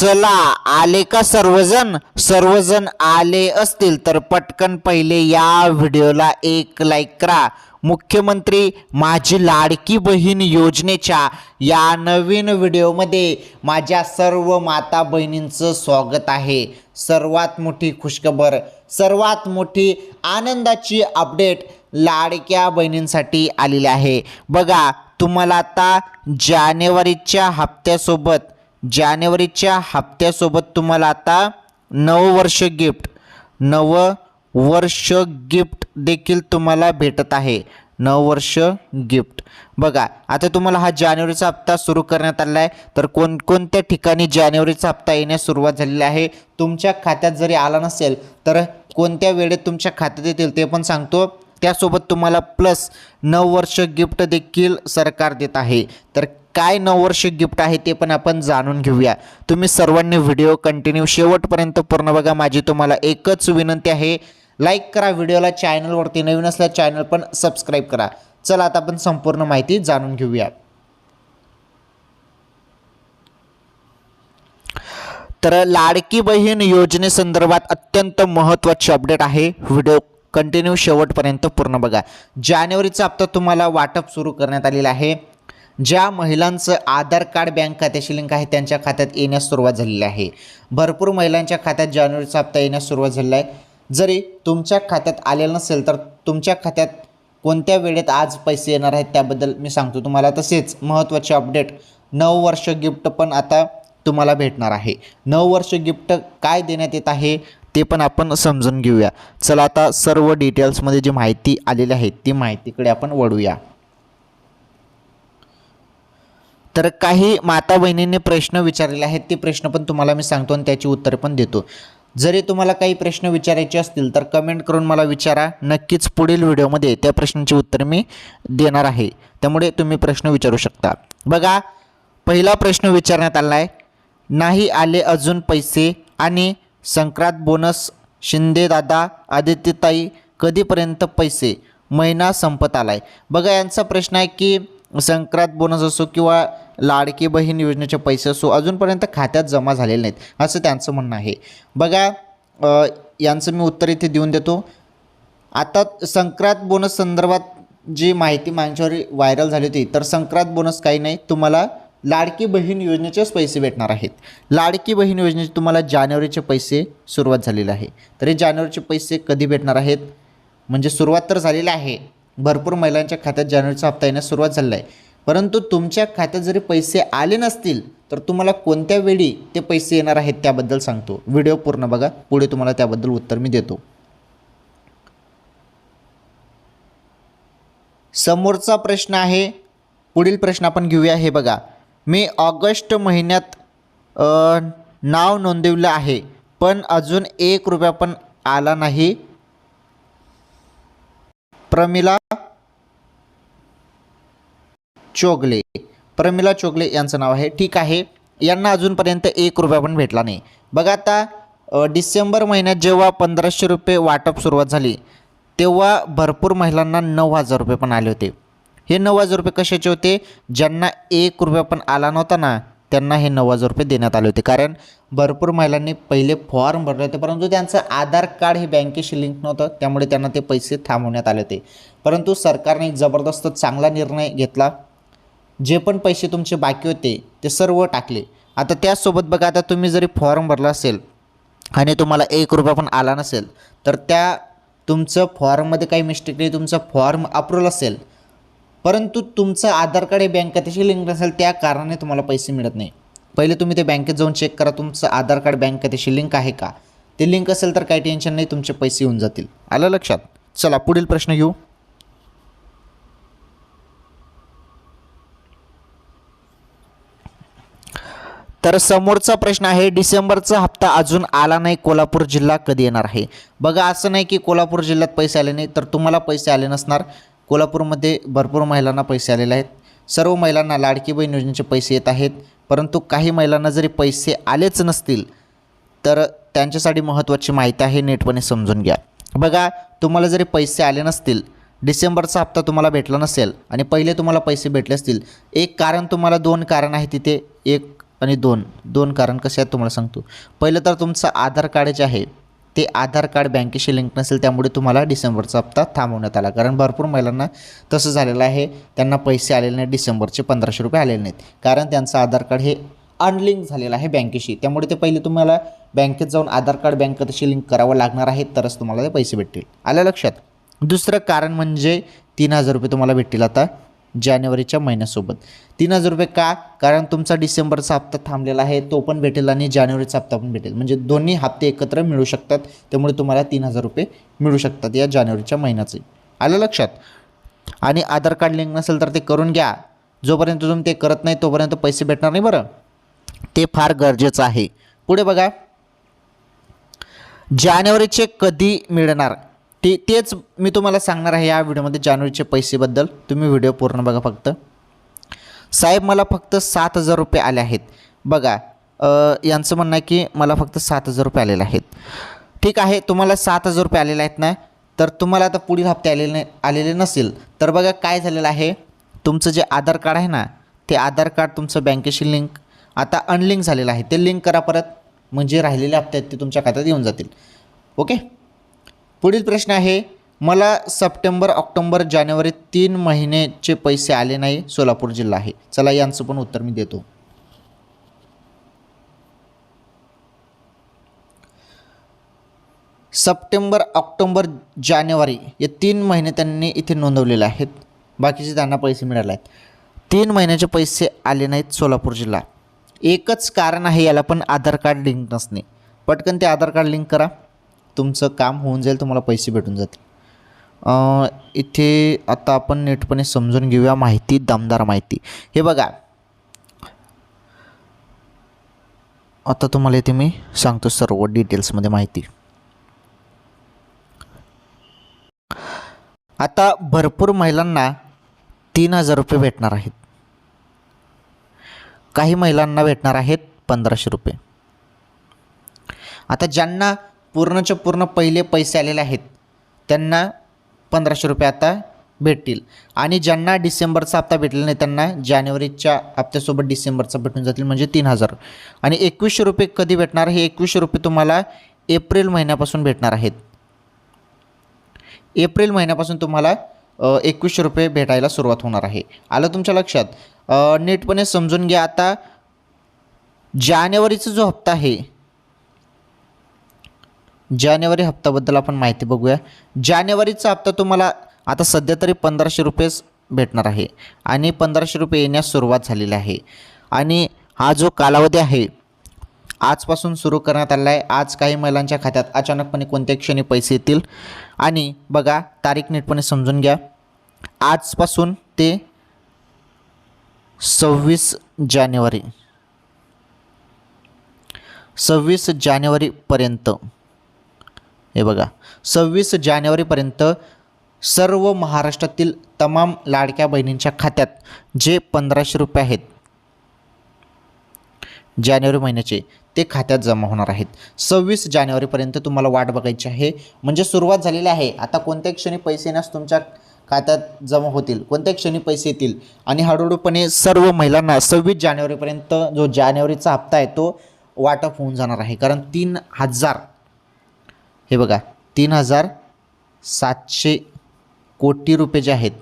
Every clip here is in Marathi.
चला आले का सर्वजण? सर्वजण आले असतील तर पटकन पहिले या व्हिडिओला एक लाईक करा. मुख्यमंत्री माझी लाडकी बहीण योजनेच्या या नवीन व्हिडिओमध्ये माझ्या सर्व माता बहिणींचं स्वागत आहे. सर्वात मोठी खुशखबर सर्वात मोठी आनंदाची अपडेट लाडक्या बहिणींसाठी आलेली आहे. बघा तुम्हाला आता जानेवारीच्या हप्त्यासोबत जानेवारीच्या हप्त्यासोबत तुम्हाला आता नववर्ष गिफ्ट नव वर्ष गिफ्ट देखील तुम्हाला भेटत आहे. नववर्ष गिफ्ट. बघा आता तुम्हाला हा जानेवारीचा हप्ता सुरू करण्यात आला आहे तर कोणकोणत्या ठिकाणी जानेवारीचा हप्ता येण्यास सुरुवात झालेली आहे? तुमच्या खात्यात जरी आला नसेल तर कोणत्या वेळेत तुमच्या खात्यात येतील ते पण सांगतो. त्यासोबत तुम्हाला प्लस नऊ वर्ष गिफ्ट देखील सरकार देत आहे. तर काय नऊ गिफ्ट आहे ते पण आपण जाणून घेऊया. तुम्ही सर्वांनी व्हिडिओ कंटिन्यू शेवटपर्यंत पूर्ण बघा. माझी तुम्हाला एकच विनंती आहे लाईक करा व्हिडिओला चॅनलवरती नवीन असल्या चॅनल पण सबस्क्राईब करा. चला आता आपण संपूर्ण माहिती जाणून घेऊया. तर लाडकी बहीण योजनेसंदर्भात अत्यंत महत्त्वाची अपडेट आहे. व्हिडिओ कंटिन्यू शेवटपर्यंत पूर्ण बघा. जानेवारीचा हप्ता तुम्हाला वाटप सुरू करण्यात आलेला आहे. ज्या महिलांचं आधार कार्ड बँक खात्याशी लिंक आहे त्यांच्या खात्यात येण्यास सुरुवात झालेली आहे. भरपूर महिलांच्या खात्यात जानेवारीचा हप्ता येण्यास सुरुवात झालेला आहे. जरी तुमच्या खात्यात आलेलं नसेल तर तुमच्या खात्यात कोणत्या वेळेत आज पैसे येणार आहेत त्याबद्दल मी सांगतो तुम्हाला. तसेच महत्त्वाचे अपडेट नऊ वर्ष गिफ्ट पण आता तुम्हाला भेटणार आहे. नऊ वर्ष गिफ्ट काय देण्यात येत आहे ते पण आपण समजून घेऊया. चला आता सर्व डिटेल्समध्ये जी माहिती आलेली आहे ती माहितीकडे आपण वळूया. तर काही माता बहिणींनी प्रश्न विचारलेले आहेत. ते प्रश्न पण तुम्हाला मी सांगतो आणि त्याची उत्तरे पण देतो. जरी तुम्हाला काही प्रश्न विचारायचे असतील तर कमेंट करून मला विचारा. नक्कीच पुढील व्हिडिओमध्ये त्या प्रश्नांची उत्तर मी देणार आहे. त्यामुळे तुम्ही प्रश्न विचारू शकता. बघा पहिला प्रश्न विचारण्यात आला आहे नाही आले अजून पैसे आणि संक्रांत बोनस शिंदेदादा आदित्यताई कधीपर्यंत पैसे? महिना संपत आला आहे बघा यांचा प्रश्न आहे की संक्रांत बोनस असो किंवा लाडकी बहीण योजनेचे पैसे असो अजूनपर्यंत खात्यात जमा झालेले नाहीत असं त्यांचं म्हणणं आहे. बघा यांचं मी उत्तर इथे देऊन देतो. आता संक्रांत बोनस संदर्भात जी माहिती माझ्यावर व्हायरल झाली होती तर संक्रांत बोनस काही नाही तुम्हाला लाडकी बहीण योजनेचेच पैसे भेटणार आहेत. लाडकी बहीण योजनेचे तुम्हाला जानेवारीचे पैसे सुरुवात झालेले आहे. तर हे जानेवारीचे पैसे कधी भेटणार आहेत? म्हणजे सुरुवात तर झालेली आहे भरपूर महिलांच्या खात्यात जानेवारीचा हप्ता येण्यास सुरुवात झालेला आहे. परंतु तुमच्या खात्यात जरी पैसे आले नसतील तर तुम्हाला कोणत्या वेळी ते पैसे येणार आहेत त्याबद्दल सांगतो. व्हिडिओ पूर्ण बघा. पुढे तुम्हाला त्याबद्दल उत्तर मी देतो. समोरचा प्रश्न आहे. पुढील प्रश्न आपण घेऊया. हे बघा. मी ऑगस्ट महिन्यात नाव नोंदवलं आहे. पण अजून एक रुपया पण आला नाही. प्रमिला चोगले. प्रमिला चोगले यांचं नाव आहे. ठीक आहे. यांना अजूनपर्यंत एक रुपया पण भेटला नाही. बघा आता डिसेंबर महिन्यात जेव्हा पंधराशे रुपये वाटप सुरुवात झाली तेव्हा भरपूर महिलांना नऊ हजार रुपये पण आले होते. हे नऊ हजार रुपये कशाचे होते? ज्यांना एक रुपया पण आला नव्हता ना त्यांना हे नऊ हजार रुपये देण्यात आले होते. कारण भरपूर महिलांनी पहिले फॉर्म भरले होते परंतु त्यांचं आधार कार्ड हे बँकेशी लिंक नव्हतं त्यामुळे त्यांना ते पैसे थांबवण्यात आले होते. परंतु सरकारने एक जबरदस्त चांगला निर्णय घेतला. जे पण पैसे तुमचे बाकी होते ते सर्व टाकले. आता त्याचसोबत बघा आता तुम्ही जरी फॉर्म भरला असेल आणि तुम्हाला एक रुपया पण आला नसेल तर त्या तुमचं फॉर्ममध्ये काही मिस्टेक नाही तुमचा फॉर्म अप्रूव्हल असेल. परंतु तुमचं आधार कार्ड हे बँक खात्याशी लिंक नसेल त्या कारणाने तुम्हाला पैसे मिळत नाही. पहिले तुम्ही ते बँकेत जाऊन चेक करा तुमचं आधार कार्ड बँक खात्याशी लिंक आहे का? ते लिंक असेल तर काही टेन्शन नाही तुमचे पैसे येऊन जातील. आलं लक्षात? चला पुढील प्रश्न घेऊ. तर समोरचा प्रश्न आहे डिसेंबरचा हप्ता अजून आला नाही कोल्हापूर जिल्हा कधी येणार आहे? बघा असं नाही की कोल्हापूर जिल्ह्यात पैसे आले नाही तर तुम्हाला पैसे आले नसणार. कोल्हापूरमध्ये भरपूर महिलांना पैसे आलेले आहेत. सर्व महिलांना लाडकी बहीण योजनेचे पैसे येत आहेत. परंतु काही महिलांना जरी पैसे आलेच नसतील तर त्यांच्यासाठी महत्त्वाची माहिती आहे नीटपणे समजून घ्या. बघा तुम्हाला जरी पैसे आले नसतील डिसेंबरचा हप्ता तुम्हाला भेटला नसेल आणि पहिले तुम्हाला पैसे भेटले असतील एक कारण तुम्हाला दोन कारण आहे तिथे. एक आणि दोन. दोन कारण कसे आहेत तुम्हाला सांगतो. पहिलं तर तुमचं आधार कार्ड जे आहे ते आधार कार्ड बँकेशी लिंक नसेल त्यामुळे तुम्हाला डिसेंबरचा हप्ता थांबवण्यात आला. कारण भरपूर महिलांना तसं झालेलं आहे त्यांना पैसे आलेले नाहीत डिसेंबरचे पंधराशे रुपये आलेले नाहीत. कारण त्यांचं आधार कार्ड हे अनलिंक झालेलं आहे बँकेशी. त्यामुळे ते पहिले तुम्हाला बँकेत जाऊन आधार कार्ड बँकेशी लिंक करावं लागणार आहे तरच तुम्हाला ते पैसे भेटतील. आल्या लक्षात? दुसरं कारण म्हणजे तीन हजार रुपये तुम्हाला भेटतील आता. जानेवारीच्या महिन्यासोबत. तीन हजार रुपये का? कारण तुमचा डिसेंबरचा हप्ता थांबलेला आहे तो पण भेटेल आणि जानेवारीचा हप्ता पण भेटेल. म्हणजे दोन्ही हप्ते एकत्र मिळू शकतात त्यामुळे तुम्हाला तीन हजार रुपये मिळू शकतात या जानेवारीच्या महिन्याचे. आलं लक्षात? आणि आधार कार्ड लिंक नसेल तर ते करून घ्या. जोपर्यंत तुम्ही ते करत नाही तोपर्यंत पैसे भेटणार नाही बरं. ते फार गरजेचं आहे. पुढे बघा. जानेवारीचे कधी मिळणार? ते तेच मी तुम्हाला सांगणार आहे या व्हिडिओमध्ये जानेवारीचे पैसेबद्दल. तुम्ही व्हिडिओ पूर्ण बघा फक्त. साहेब मला फक्त सात हजार रुपये आले आहेत. बघा यांचं म्हणणं आहे की मला फक्त सात हजार रुपये आलेले आहेत. ठीक आहे तुम्हाला सात हजार रुपये आलेले आहेत ना? तर तुम्हाला आता पुढील हप्ते आलेले नाही आलेले नसेल. तर बघा काय झालेलं आहे. तुमचं जे आधार कार्ड आहे ना ते आधार कार्ड तुमचं बँकेशी लिंक आता अनलिंक झालेलं आहे. ते लिंक करा परत. म्हणजे राहिलेले हप्ते आहेत ते तुमच्या खात्यात येऊन जातील. ओके? पुढील प्रश्न आहे मला सप्टेंबर ऑक्टोंबर जानेवारी तीन महिन्याचे पैसे आले नाही सोलापूर जिल्हा आहे. चला यांचं पण उत्तर मी देतो. सप्टेंबर ऑक्टोंबर जानेवारी या तीन महिने त्यांनी इथे नोंदवलेले आहेत. बाकीचे त्यांना पैसे मिळाले आहेत. तीन महिन्याचे पैसे आले नाहीत सोलापूर जिल्हा. एकच कारण आहे याला पण आधार कार्ड लिंक नसणे. पटकन ते आधार कार्ड लिंक करा. तुमचं काम होऊन जाईल तुम्हाला पैसे भेटून जातील. इथे आता आपण नीटपणे समजून घेऊया माहिती दमदार माहिती. हे बघा. आता तुम्हाला इथे मी सांगतो सर्व डिटेल्समध्ये माहिती. आता भरपूर महिलांना तीन हजार रुपये भेटणार आहेत. काही महिलांना भेटणार आहेत पंधराशे रुपये. आता ज्यांना पूर्णच्या पूर्ण पहिले पैसे आलेले आहेत त्यांना पंधराशे रुपये आता भेटतील. आणि ज्यांना डिसेंबरचा हप्ता भेटलेला नाही त्यांना जानेवारीच्या हप्त्यासोबत डिसेंबरचा भेटून जातील म्हणजे तीन हजार. आणि एकवीसशे रुपये कधी भेटणार हे एकवीसशे रुपये तुम्हाला एप्रिल महिन्यापासून भेटणार आहेत. एप्रिल महिन्यापासून तुम्हाला एकवीसशे रुपये भेटायला सुरुवात होणार आहे. आलं तुमच्या लक्षात? नीटपणे समजून घ्या आता. जानेवारीचा जो हप्ता आहे जानेवारी हप्त्याबद्दल आपण माहिती बघूया. जानेवारीचा हप्ता तुम्हाला आता सध्या तरी पंधराशे रुपयेच भेटणार आहे आणि पंधराशे रुपये येण्यास सुरुवात झालेली आहे. आणि हा जो कालावधी आहे आजपासून सुरू करण्यात आला आहे. आज काही महिलांच्या खात्यात अचानकपणे कोणत्या क्षणी पैसे येतील. आणि बघा तारीख नीटपणे समजून घ्या. आजपासून ते सव्वीस जानेवारी. सव्वीस जानेवारीपर्यंत. हे बघा. सव्वीस जानेवारीपर्यंत सर्व महाराष्ट्रातील तमाम लाडक्या बहिणींच्या खात्यात जे पंधराशे रुपये आहेत जानेवारी महिन्याचे ते खात्यात जमा होणार आहेत. सव्वीस जानेवारीपर्यंत तुम्हाला वाट बघायची आहे. म्हणजे सुरुवात झालेली आहे. आता कोणत्या क्षणी पैसे नस तुमच्या खात्यात जमा होतील कोणत्या क्षणी पैसे येतील. आणि हळूहळूपणे सर्व महिलांना सव्वीस जानेवारीपर्यंत जो जानेवारीचा हप्ता आहे तो वाटप होऊन जाणार आहे. कारण तीन हजार हे बघा तीन हजार सातशे कोटी रुपये जे आहेत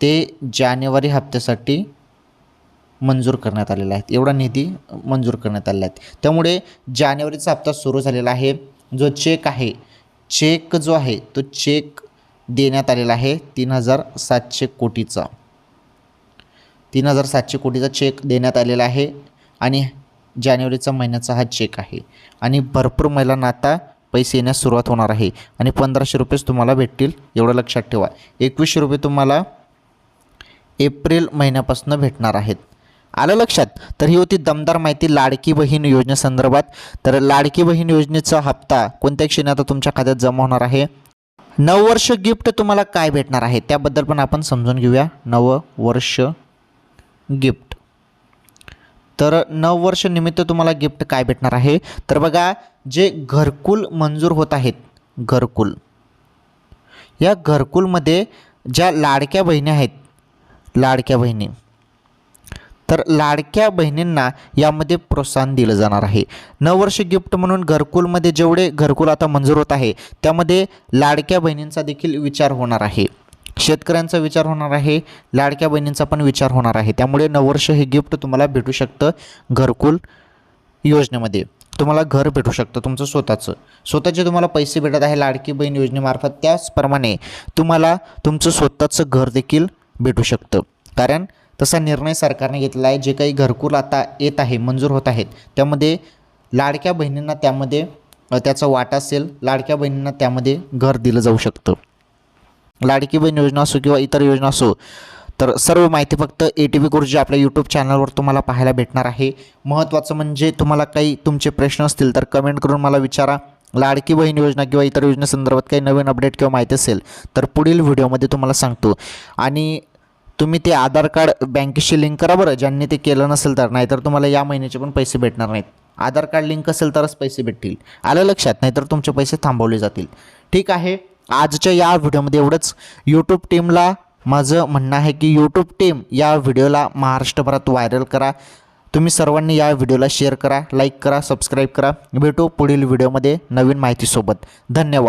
ते जानेवारी हप्त्यासाठी मंजूर करण्यात आलेला आहे एवढा निधी मंजूर करण्यात आलेला आहे. त्यामुळे जानेवारीचा हप्ता सुरू झालेला आहे. जो चेक आहे चेक जो आहे तो चेक देण्यात आलेला आहे तीन हजार सातशे कोटीचा. तीन हजार सातशे कोटीचा चेक देण्यात आलेला आहे आणि जानेवारीचा महिन्याचा हा चेक आहे. आणि भरपूर महिलांना आता पैसे येण्यास सुरुवात होणार आहे. आणि पंधराशे रुपयेच तुम्हाला भेटतील एवढं लक्षात ठेवा. एकवीसशे रुपये तुम्हाला एप्रिल महिन्यापासून भेटणार आहेत. आलं लक्षात? तर ही होती दमदार माहिती लाडकी बहीण योजनेसंदर्भात तर लाडकी बहीण योजनेचा हप्ता कोणत्या क्षणी आता तुमच्या खात्यात जमा होणार आहे? नववर्ष गिफ्ट तुम्हाला काय भेटणार आहे? त्याबद्दल पण आपण समजून घेऊया. नववर्ष गिफ्ट. तर नववर्ष निमित्त तुम्हाला गिफ्ट काय भेटणार आहे? तर बघा जे घरकुल मंजूर होत आहेत घरकुल. या घरकुलमध्ये ज्या लाडक्या बहिणी आहेत लाडक्या बहिणी. तर लाडक्या बहिणींना यामध्ये प्रोत्साहन दिलं जाणार आहे. नववर्ष गिफ्ट म्हणून घरकुलमध्ये जेवढे घरकुल आता मंजूर होत आहे त्यामध्ये लाडक्या बहिणींचा देखील विचार होणार आहे. शेतकऱ्यांचा विचार होणार आहे लाडक्या बहिणींचा पण विचार होणार आहे. त्यामुळे नववर्ष हे गिफ्ट तुम्हाला भेटू शकतं घरकुल योजनेमध्ये. तुम्हाला घर भेटू शकतं तुमचं स्वतःचं. स्वतःचे तुम्हाला पैसे भेटत आहे लाडकी बहीण योजनेमार्फत. त्याचप्रमाणे तुम्हाला तुमचं स्वतःचं घर देखील भेटू शकतं. कारण तसा निर्णय सरकारने घेतला आहे. जे काही घरकुल आता येत आहे मंजूर होत आहेत त्यामध्ये लाडक्या बहिणींना त्यामध्ये त्याचा वाटा असेल लाडक्या बहिणींना त्यामध्ये घर दिलं जाऊ शकतं. लाडकी बहीण योजना असो किंवा इतर योजना असो तर सर्व माहिती फक्त ए टी व्ही गुरुजी आपल्या यूट्यूब चॅनलवर तुम्हाला पाहायला भेटणार आहे. महत्त्वाचं म्हणजे तुम्हाला काही तुमचे प्रश्न असतील तर कमेंट करून मला विचारा. लाडकी बहीण योजना किंवा इतर योजनेसंदर्भात काही नवीन अपडेट किंवा माहिती असेल तर पुढील व्हिडिओमध्ये तुम्हाला सांगतो. आणि तुम्ही ते आधार कार्ड बँकेशी लिंक करा बरं. ज्यांनी ते केलं नसेल तर नाहीतर तुम्हाला या महिन्याचे पण पैसे भेटणार नाहीत. आधार कार्ड लिंक असेल तरच पैसे भेटतील. आलं लक्षात? नाहीतर तुमचे पैसे थांबवले जातील. ठीक आहे? आजच्या या व्हिडिओमध्ये एवढंच. यूट्यूब टीमला माझं म्हणणं आहे की यूट्यूब टीम या व्हिडिओला महाराष्ट्रभरात व्हायरल करा. तुम्ही सर्वांनी या व्हिडिओला शेअर करा लाईक करा सबस्क्राईब करा. भेटू पुढील व्हिडिओमध्ये नवीन माहितीसोबत. धन्यवाद.